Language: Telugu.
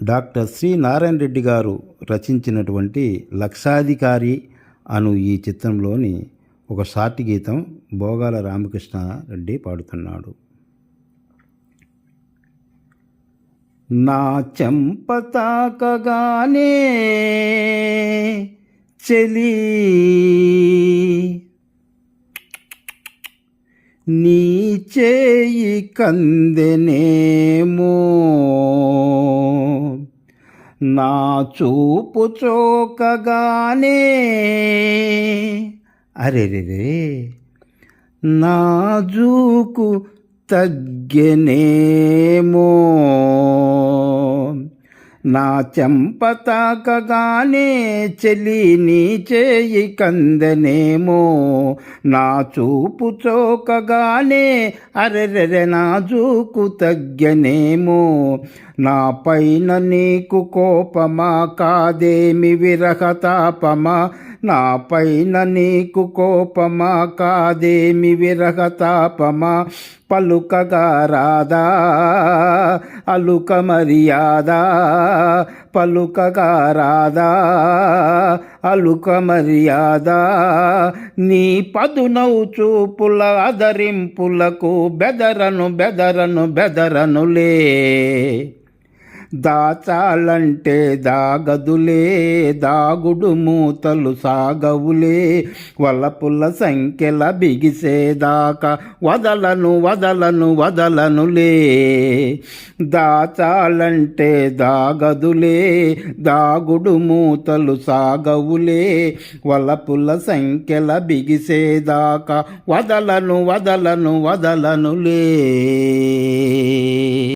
డాక్టర్ శ్రీ నారాయణ రెడ్డి గారు రచించినటువంటి లక్షాధికారి అను ఈ చిత్రంలోని ఒక షార్ట్ గీతం భోగాల రామకృష్ణ రెడ్డి పాడుతున్నాడు. నా చెంపతాకగానే చెలి నీ చేయి కందెనేమో నా చూపు చోకగానే. అరెరెరే నా జూకు తగ్గనేమో. నా చెంప తాకగానే చెలి నీ చేయి కందనేమో నా చూపు చోకగానే అరెరెరె నా జూకు తగ్గనేమో నా పైన నీకు కోపమా కాదేమి విరహతాపమా నా పైన నీకు కోపమా కాదేమి విరహతాపమా? పలుకగా రాదా అలుక మర్యాదా? పలుకగా రాదా అలుక మర్యాదా? నీ పదునవు చూపుల అదరింపులకు బెదరను బెదరను బెదరనులే దాచాలంటే దాగదులే దాగుడు మూతలు సాగవులే. వలపుల సంఖ్యల బిగిసేదాకా వదలను వదలను వదలనులే. దాచాలంటే దాగదులే దాగుడు మూతలు సాగవులే. వలపుల సంఖ్యల బిగిసేదాకా వదలను వదలను వదలనులే.